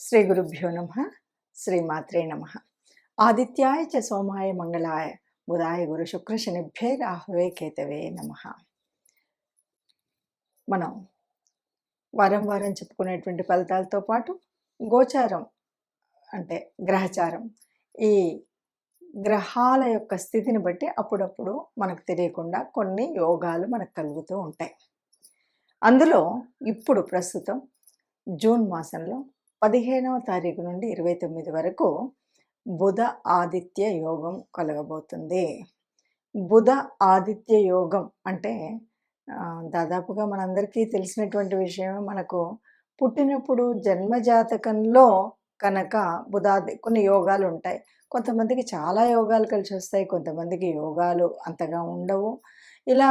శ్రీ గురుభ్యో నమ శ్రీమాత్రే నమ ఆదిత్యాయ చ సోమాయ మంగళాయ బుధాయ గురు శుక్ర శనిభ్యే రాహువే కేతవే నమ మనం వారం వారం చెప్పుకునేటువంటి ఫలితాలతో పాటు గోచారం అంటే గ్రహచారం ఈ గ్రహాల యొక్క స్థితిని బట్టి అప్పుడప్పుడు మనకు తెలియకుండా కొన్ని యోగాలు మనకు కలుగుతూ ఉంటాయి. అందులో ఇప్పుడు ప్రస్తుతం జూన్ మాసంలో పదిహేనవ తారీఖు నుండి ఇరవై తొమ్మిది వరకు బుధ ఆదిత్య యోగం కలగబోతుంది. బుధ ఆదిత్య యోగం అంటే దాదాపుగా మనందరికీ తెలిసినటువంటి విషయమే. మనకు పుట్టినప్పుడు జన్మజాతకంలో కనుక బుధాది కొన్ని యోగాలు ఉంటాయి. కొంతమందికి చాలా యోగాలు కలిసి వస్తాయి కొంతమందికి యోగాలు అంతగా ఉండవు. ఇలా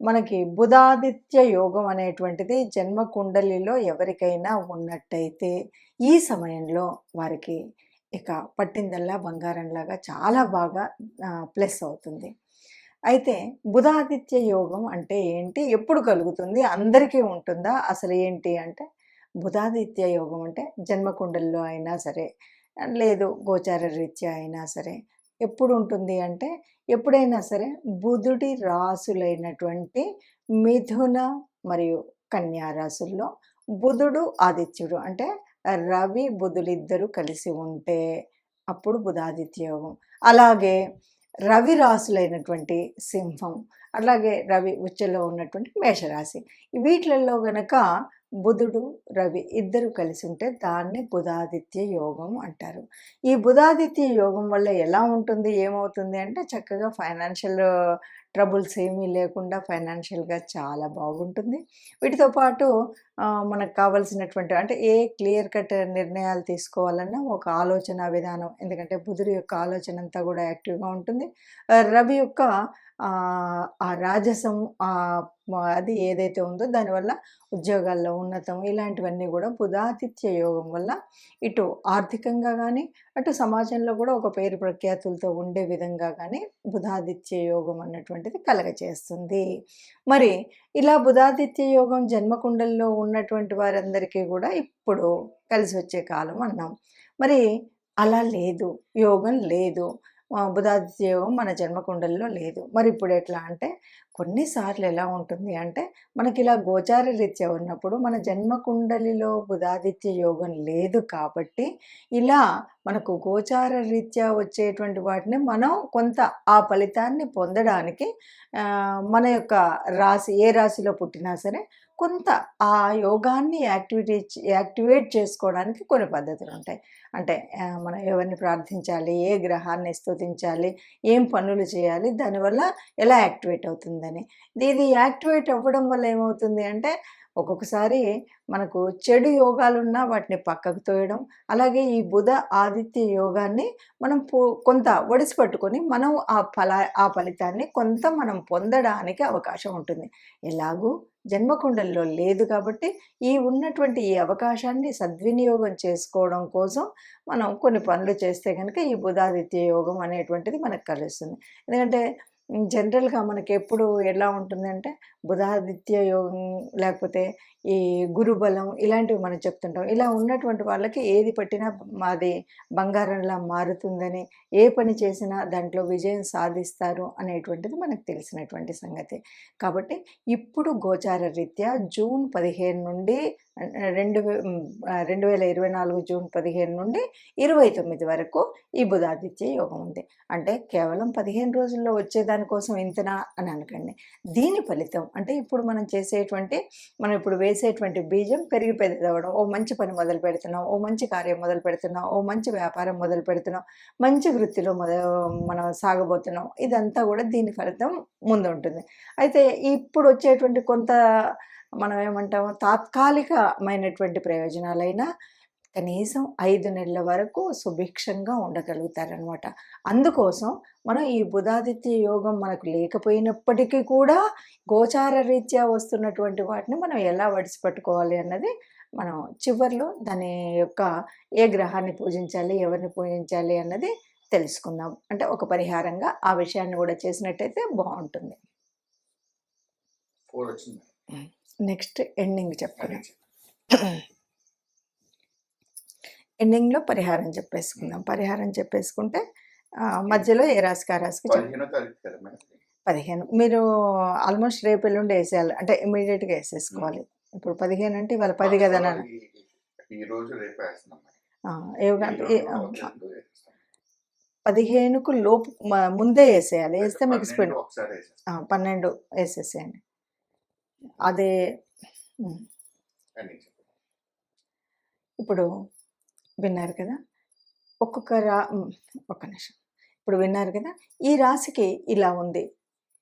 మనకి బుధాదిత్య యోగం అనేటువంటిది జన్మ కుండలిలో ఎవరికైనా ఉన్నట్టయితే ఈ సమయంలో వారికి ఇక పట్టిందల్లా బంగారంలాగా చాలా బాగా ప్లస్ అవుతుంది. అయితే బుధాదిత్య యోగం అంటే ఏంటి? ఎప్పుడు కలుగుతుంది? అందరికీ ఉంటుందా? అసలు ఏంటి అంటే బుధాదిత్య యోగం అంటే జన్మకుండల్లో అయినా సరే లేదు గోచార రీత్యా అయినా సరే ఎప్పుడు ఉంటుంది అంటే ఎప్పుడైనా సరే బుధుడి రాసులైనటువంటి మిథున మరియు కన్యా రాసుల్లో బుధుడు ఆదిత్యుడు అంటే రవి బుధులిద్దరూ కలిసి ఉంటే అప్పుడు బుధాదిత్య యోగం అలాగే రవి రాసులైనటువంటి సింహం అలాగే రవి ఉచ్చలో ఉన్నటువంటి మేషరాశి. వీటిలలో గనక బుధుడు రవి ఇద్దరు కలిసి ఉంటే దాన్ని బుధాదిత్య యోగం అంటారు. ఈ బుధాదిత్య యోగం వల్ల ఎలా ఉంటుంది? ఏమవుతుంది అంటే చక్కగా ఫైనాన్షియల్ ట్రబుల్స్ ఏమీ లేకుండా ఫైనాన్షియల్గా చాలా బాగుంటుంది. వీటితో పాటు మనకు కావాల్సినటువంటి అంటే ఏ క్లియర్ కట్ నిర్ణయాలు తీసుకోవాలన్నా ఒక ఆలోచన విధానం ఎందుకంటే బుధుడు యొక్క ఆలోచన అంతా కూడా యాక్టివ్గా ఉంటుంది. రవి యొక్క ఆ, రాజసం ఆ, అది ఏదైతే ఉందో దానివల్ల ఉద్యోగాల్లో ఉన్నతం ఇలాంటివన్నీ కూడా బుధాతిథ్య యోగం వల్ల ఇటు ఆర్థికంగా కానీ అటు సమాజంలో కూడా ఒక పేరు ప్రఖ్యాతులతో ఉండే విధంగా కానీ బుధాదిత్య యోగం అన్నటువంటిది కలగచేస్తుంది. మరి ఇలా బుధాదిత్య యోగం జన్మకుండల్లో ఉన్నటువంటి వారందరికీ కూడా ఇప్పుడు కలిసి వచ్చే కాలం అన్నాం. మరి అలా లేదు యోగం లేదు. బుధాదిత్యయోగం మన జన్మకుండల్లో లేదు. మరి ఇప్పుడు ఎట్లా అంటే కొన్నిసార్లు ఎలా ఉంటుంది అంటే మనకి ఇలా గోచార రీత్యా ఉన్నప్పుడు మన జన్మకుండలిలో బుధాదిత్య యోగం లేదు కాబట్టి ఇలా మనకు గోచార రీత్యా వచ్చేటువంటి వాటిని మనం కొంత ఆ ఫలితాన్ని పొందడానికి మన యొక్క రాశి ఏ రాశిలో పుట్టినా సరే కొంత ఆ యోగాన్ని యాక్టివిటీ యాక్టివేట్ చేసుకోవడానికి కొన్ని పద్ధతులు ఉంటాయి అంటే మనం ఎవరిని ప్రార్థించాలి ఏ గ్రహాన్ని స్తుతించాలి ఏం పనులు చేయాలి దానివల్ల ఎలా యాక్టివేట్ అవుతుందని. ఇది యాక్టివేట్ అవ్వడం వల్ల ఏమవుతుంది అంటే ఒక్కొక్కసారి మనకు చెడు యోగాలున్నా వాటిని పక్కకు తోయడం అలాగే ఈ బుధ ఆదిత్య యోగాన్ని మనం కొంత ఒడిసి పట్టుకొని మనం ఆ ఫల ఆ ఫలితాన్ని కొంత మనం పొందడానికి అవకాశం ఉంటుంది. ఎలాగూ జన్మకుండల్లో లేదు కాబట్టి ఈ ఉన్నటువంటి ఈ అవకాశాన్ని సద్వినియోగం చేసుకోవడం కోసం మనం కొన్ని పనులు చేస్తే కనుక ఈ బుధాదిత్య యోగం అనేటువంటిది మనకు కలుస్తుంది. ఎందుకంటే జనరల్గా మనకి ఎప్పుడు ఎలా ఉంటుందంటే బుధాదిత్య యోగం లేకపోతే ఈ గురుబలం ఇలాంటివి మనం చెప్తుంటాం. ఇలా ఉన్నటువంటి వాళ్ళకి ఏది పట్టినా మాది బంగారంలా మారుతుందని ఏ పని చేసినా దాంట్లో విజయం సాధిస్తారు అనేటువంటిది మనకు తెలిసినటువంటి సంగతి. కాబట్టి ఇప్పుడు గోచార రీత్యా జూన్ పదిహేను నుండి రెండు వే- రెండు వేల ఇరవై నాలుగు జూన్ పదిహేను నుండి ఇరవై తొమ్మిది వరకు ఈ బుధాదిత్య యోగం ఉంది. అంటే కేవలం పదిహేను రోజుల్లో వచ్చేదానికోసం ఇంతనా అని అనకండి. దీని ఫలితం అంటే ఇప్పుడు మనం చేసేటువంటి మనం ఇప్పుడు వేసేటువంటి బీజం పెరిగి పెద్దవడం ఓ మంచి పని మొదలు పెడుతున్నాం. ఓ మంచి కార్యం మొదలు పెడుతున్నాం. ఓ మంచి వ్యాపారం మొదలు పెడుతున్నాం. మంచి వృత్తిలో మొద మనం సాగబోతున్నాం. ఇదంతా కూడా దీని ఫలితం ముందు ఉంటుంది అయితే ఇప్పుడు వచ్చేటువంటి కొంత మనం ఏమంటాము తాత్కాలికమైనటువంటి ప్రయోజనాలైనా కనీసం ఐదు నెలల వరకు సుభిక్షంగా ఉండగలుగుతారనమాట అందుకోసం మనం ఈ బుధాదిత్య యోగం మనకు లేకపోయినప్పటికీ కూడా గోచార రీత్యా వస్తున్నటువంటి వాటిని మనం ఎలా వడిసిపెట్టుకోవాలి అన్నది మనం చివర్లో దాని యొక్క ఏ గ్రహాన్ని పూజించాలి ఎవరిని పూజించాలి అన్నది తెలుసుకుందాం. అంటే ఒక పరిహారంగా ఆ విషయాన్ని కూడా చేసినట్టయితే బాగుంటుంది. నెక్స్ట్ ఎండింగ్ అది ఎండింగ్లో పరిహారం చెప్పేసుకుందాం. పరిహారం చెప్పేసుకుంటే మధ్యలో ఏ రాశికి ఆ రాశికి పదిహేనో మీరు ఆల్మోస్ట్ రేపు ఎల్లుండి వేసేయాలి. అంటే ఇమీడియట్గా వేసేసుకోవాలి. ఇప్పుడు పదిహేను అంటే ఇవాళ పది కదా నాన్న. పదిహేనుకు లోపు ముందే వేసేయాలి. వేస్తే మీకు స్పీడ్ పన్నెండు వేసేసేయండి. అదే. ఇప్పుడు విన్నారు కదా? ఒక్కొక్క రా ఒక్క నిమిషం. ఇప్పుడు విన్నారు కదా? ఈ రాశికి ఇలా ఉంది.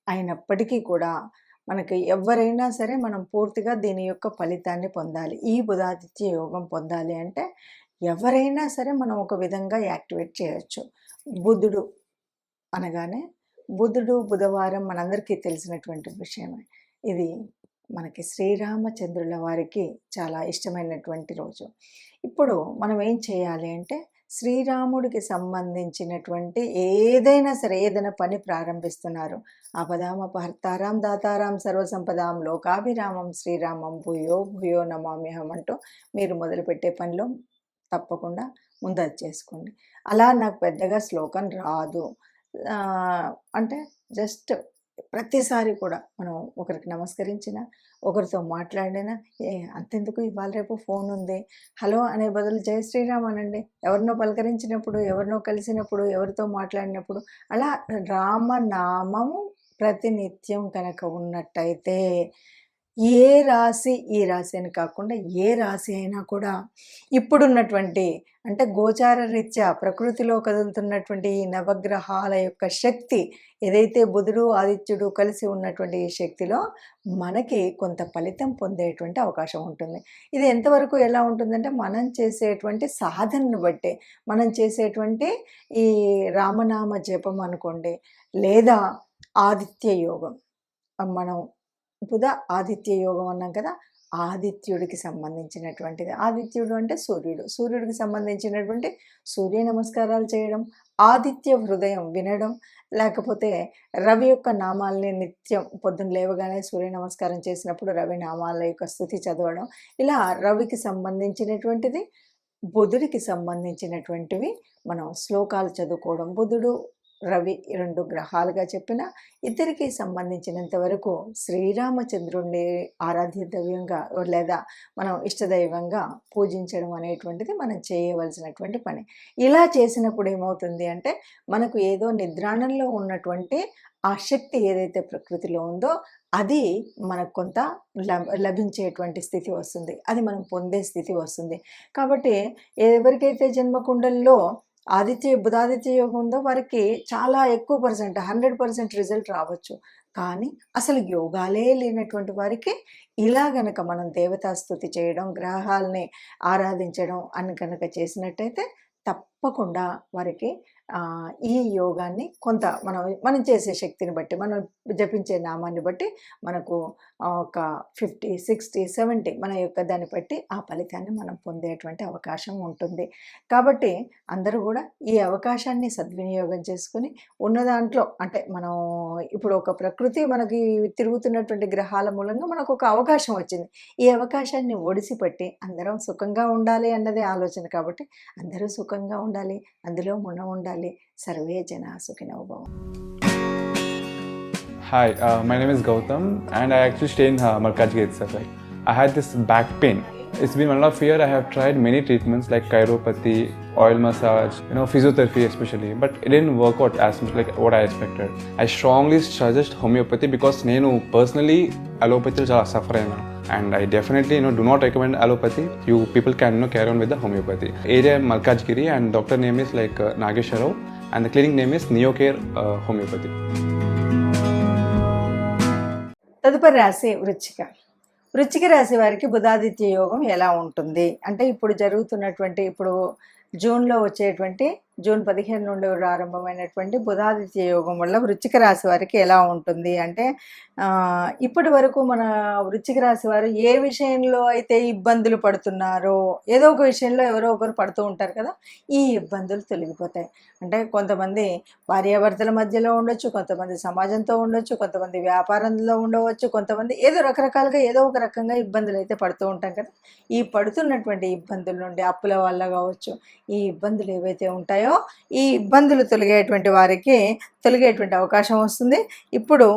అయినప్పటికీ కూడా మనకి ఎవరైనా సరే మనం పూర్తిగా దీని యొక్క ఫలితాన్ని పొందాలి. ఈ బుధాదిత్య యోగం పొందాలి అంటే ఎవరైనా సరే మనం ఒక విధంగా యాక్టివేట్ చేయొచ్చు. బుధుడు అనగానే బుధుడు బుధవారం మనందరికీ తెలిసినటువంటి విషయమే. ఇది మనకి శ్రీరామచంద్రుల వారికి చాలా ఇష్టమైనటువంటి రోజు. ఇప్పుడు మనం ఏం చేయాలి అంటే శ్రీరాముడికి సంబంధించినటువంటి ఏదైనా సరే ఏదైనా పని ప్రారంభిస్తున్నారు. అపదామ భర్తారాం దాతారాం సర్వసంపదాం లోకాభిరామం శ్రీరామం భూయో భూయో నమామ్యహం అంటూ మీరు మొదలుపెట్టే పనిలో తప్పకుండా ముందది చేసుకోండి. అలా నాకు పెద్దగా శ్లోకం రాదు. అంటే జస్ట్ ప్రతిసారి కూడా మనం ఒకరికి నమస్కరించిన ఒకరితో మాట్లాడినా ఏ అంతెందుకు ఇవాళ రేపు ఫోన్ ఉంది? హలో అనే బదులు జై శ్రీరామ్ అనండి. ఎవరినో పలకరించినప్పుడు ఎవరినో కలిసినప్పుడు ఎవరితో మాట్లాడినప్పుడు అలా రామనామము ప్రతినిత్యం కనుక ఉన్నట్టయితే ఏ రాశి ఈ రాశి అని కాకుండా ఏ రాశి అయినా కూడా ఇప్పుడున్నటువంటి అంటే గోచార రీత్యా ప్రకృతిలో కదులుతున్నటువంటి ఈ నవగ్రహాల యొక్క శక్తి ఏదైతే బుధుడు ఆదిత్యుడు కలిసి ఉన్నటువంటి ఈ శక్తిలో మనకి కొంత ఫలితం పొందేటువంటి అవకాశం ఉంటుంది. ఇది ఎంతవరకు ఎలా ఉంటుందంటే మనం చేసేటువంటి సాధనను బట్టి మనం చేసేటువంటి ఈ రామనామ జపం అనుకోండి లేదా ఆదిత్య యోగం. మనం బుధ ఆదిత్య యోగం అన్నాం కదా ఆదిత్యుడికి సంబంధించినటువంటిది. ఆదిత్యుడు అంటే సూర్యుడు. సూర్యుడికి సంబంధించినటువంటి సూర్య నమస్కారాలు చేయడం ఆదిత్య హృదయం వినడం లేకపోతే రవి యొక్క నామాల్ని నిత్యం పొద్దున్న లేవగానే సూర్య నమస్కారం చేసినప్పుడు రవి నామాల యొక్క స్థుతి చదవడం ఇలా రవికి సంబంధించినటువంటిది బుధుడికి సంబంధించినటువంటివి మనం శ్లోకాలు చదువుకోవడం. బుధుడు రవి రెండు గ్రహాలుగా చెప్పిన ఇద్దరికి సంబంధించినంత వరకు శ్రీరామచంద్రుణ్ణి ఆరాధ్య దైవంగా లేదా మనం ఇష్టదైవంగా పూజించడం అనేటువంటిది మనం చేయవలసినటువంటి పని. ఇలా చేసినప్పుడు ఏమవుతుంది అంటే మనకు ఏదో నిద్రాణంలో ఉన్నటువంటి ఆ శక్తి ఏదైతే ప్రకృతిలో ఉందో అది మనకు కొంత లభించేటువంటి స్థితి వస్తుంది. అది మనం పొందే స్థితి వస్తుంది. కాబట్టి ఎవరికైతే జన్మకుండల్లో ఆదిత్య బుధాదిత్య యోగం ఉందో వారికి చాలా ఎక్కువ పర్సెంట్ హండ్రెడ్ పర్సెంట్ రిజల్ట్ రావచ్చు. కానీ అసలు యోగాలే లేనటువంటి వారికి ఇలా గనక మనం దేవతా స్థుతి చేయడం గ్రహాలని ఆరాధించడం అని కనుక చేసినట్టయితే తప్పకుండా వారికి ఈ యోగాన్ని కొంత మనం మనం చేసే శక్తిని బట్టి మనం జపించే నామాన్ని బట్టి మనకు ఒక ఫిఫ్టీ సిక్స్టీ సెవెంటీ మన యొక్క దాన్ని బట్టి ఆ ఫలితాన్ని మనం పొందేటువంటి అవకాశం ఉంటుంది. కాబట్టి అందరూ కూడా ఈ అవకాశాన్ని సద్వినియోగం చేసుకుని ఉన్న దాంట్లో అంటే మనం ఇప్పుడు ఒక ప్రకృతి మనకి తిరుగుతున్నటువంటి గ్రహాల మూలంగా మనకు ఒక అవకాశం వచ్చింది. ఈ అవకాశాన్ని ఒడిసిపెట్టి అందరం సుఖంగా ఉండాలి అన్నదే ఆలోచన కాబట్టి అందరూ సుఖంగా ఉండాలి. అందులో మనం ఉండాలి. సర్వే జన సుఖినో భవ Hi, uh, my name is Gautam, and I actually stay in uh, Markajgir itself. Like, I had this back pain. It's been one and a half year. I have tried many treatments like chiropathy, oil massage, you know, physiotherapy especially, but it didn't work out as much like what I expected. I strongly suggest homeopathy because నేను personally allopathy చాలా suffer అయినా and I definitely no do not recommend allopathy you people can no carry on with the homeopathy area Malkajgiri and doctor name is like Nageswararao and the clinic name is Neocare homeopathy తదుపరి రాశి వృచ్చిక. వృచ్చిక రాశి వారికి బుధాదిత్య యోగం ఎలా ఉంటుంది? అంటే ఇప్పుడు జరుగుతున్నటువంటి ఇప్పుడు జూన్లో వచ్చేటువంటి జూన్ పదిహేను నుండి ప్రారంభమైనటువంటి బుధాదిత్య యోగం వల్ల వృచ్చిక రాశి వారికి ఎలా ఉంటుంది అంటే ఇప్పటి వరకు మన వృచ్చిక రాశి వారు ఏ విషయంలో అయితే ఇబ్బందులు పడుతున్నారో ఏదో ఒక విషయంలో ఎవరో ఒకరు పడుతూ ఉంటారు కదా ఈ ఇబ్బందులు తొలగిపోతాయి. అంటే కొంతమంది భార్యాభర్తల మధ్యలో ఉండొచ్చు కొంతమంది సమాజంతో ఉండొచ్చు కొంతమంది వ్యాపారంలో ఉండవచ్చు కొంతమంది ఏదో రకరకాలుగా ఏదో ఒక రకంగా ఇబ్బందులు అయితే పడుతూ ఉంటాం కదా. ఈ పడుతున్నటువంటి ఇబ్బందుల నుండి అప్పుల వల్ల కావచ్చు ఈ ఇబ్బందులు ఏవైతే ఉంటాయో ఈ ఇబ్బందులు తొలగేటువంటి వారికి తొలగేటువంటి అవకాశం వస్తుంది. ఇప్పుడు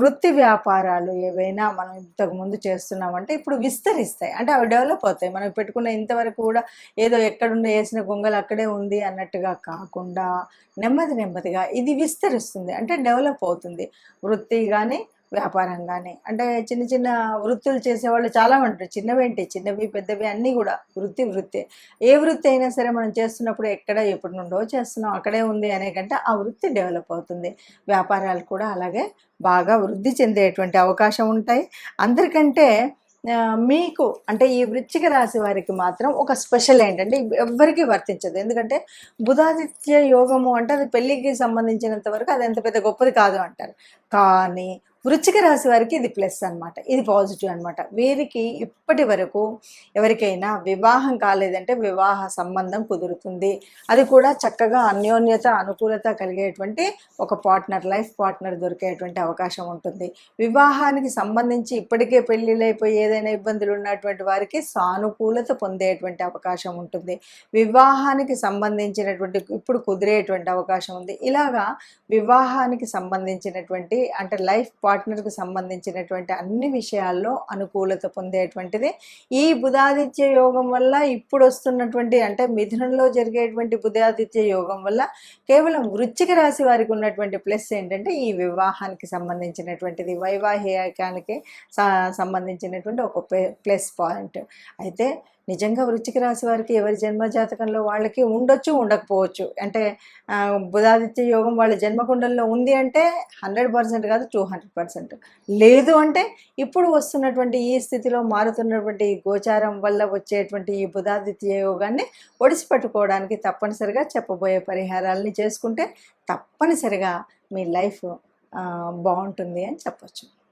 వృత్తి వ్యాపారాలు ఏవైనా మనం ఇంతకు ముందు చేస్తున్నామంటే ఇప్పుడు విస్తరిస్తాయి. అంటే అవి డెవలప్ అవుతాయి. మనం పెట్టుకున్న ఇంతవరకు కూడా ఏదో ఎక్కడున్న వేసిన గొంగలు అక్కడే ఉంది అన్నట్టుగా కాకుండా నెమ్మది నెమ్మదిగా ఇది విస్తరిస్తుంది. అంటే డెవలప్ అవుతుంది. వృత్తి కానీ వ్యాపారంగానే. అంటే చిన్న చిన్న వృత్తులు చేసేవాళ్ళు చాలా ఉంటారు. చిన్నవేంటి చిన్నవి పెద్దవి అన్నీ కూడా వృత్తి వృత్తి. ఏ వృత్తి అయినా సరే మనం చేస్తున్నప్పుడు ఎక్కడ ఎప్పటి నుండో చేస్తున్నాం. అక్కడే ఉంది అనే కంటే ఆ వృత్తి డెవలప్ అవుతుంది. వ్యాపారాలు కూడా అలాగే బాగా వృద్ధి చెందేటువంటి అవకాశం ఉంటాయి. అందరికంటే మీకు అంటే ఈ వృచ్చిక రాశి వారికి మాత్రం ఒక స్పెషల్ ఏంటంటే ఎవ్వరికీ వర్తించదు. ఎందుకంటే బుధాదిత్య యోగము అంటే అది పెళ్ళికి సంబంధించినంత వరకు అది ఎంత పెద్ద గొప్పది కాదు అంటారు. కానీ వృచ్చిక రాశి వారికి ఇది ప్లస్ అన్నమాట. ఇది పాజిటివ్ అనమాట వీరికి ఇప్పటి వరకు ఎవరికైనా వివాహం కాలేదంటే వివాహ సంబంధం కుదురుతుంది. అది కూడా చక్కగా అన్యోన్యత అనుకూలత కలిగేటువంటి ఒక పార్ట్నర్ లైఫ్ పార్ట్నర్ దొరికేటువంటి అవకాశం ఉంటుంది. వివాహానికి సంబంధించి ఇప్పటికే పెళ్ళిళ్ళైపోయి ఏదైనా ఇబ్బందులు ఉన్నటువంటి వారికి సానుకూలత పొందేటువంటి అవకాశం ఉంటుంది. వివాహానికి సంబంధించినటువంటి ఇప్పుడు కుదిరేటువంటి అవకాశం ఉంది. ఇలాగా వివాహానికి సంబంధించినటువంటి అంటే లైఫ్ పార్ట్నర్కి సంబంధించినటువంటి అన్ని విషయాల్లో అనుకూలత పొందేటువంటిది. ఈ బుధాదిత్య యోగం వల్ల ఇప్పుడు వస్తున్నటువంటి అంటే మిథునంలో జరిగేటువంటి బుధాదిత్య యోగం వల్ల కేవలం వృచ్చిక రాశి వారికి ఉన్నటువంటి ప్లస్ ఏంటంటే ఈ వివాహానికి సంబంధించినటువంటిది వైవాహికానికి సంబంధించినటువంటి ఒక ప్లే- ప్లస్ పాయింట్. అయితే నిజంగా వృశ్చిక రాశి వారికి ఎవరి జన్మ జాతకంలో వాళ్ళకి ఉండొచ్చు ఉండకపోవచ్చు. అంటే బుధాదిత్య యోగం వాళ్ళ జన్మకుండల్లో ఉంది అంటే హండ్రెడ్ పర్సెంట్ కాదు టూ హండ్రెడ్ పర్సెంట్. లేదు అంటే ఇప్పుడు వస్తున్నటువంటి ఈ స్థితిలో మారుతున్నటువంటి ఈ గోచారం వల్ల వచ్చేటువంటి ఈ బుధాదిత్య యోగాన్ని ఒడిసిపట్టుకోవడానికి తప్పనిసరిగా చెప్పబోయే పరిహారాలని చేసుకుంటే తప్పనిసరిగా మీ లైఫ్ బాగుంటుంది అని చెప్పచ్చు.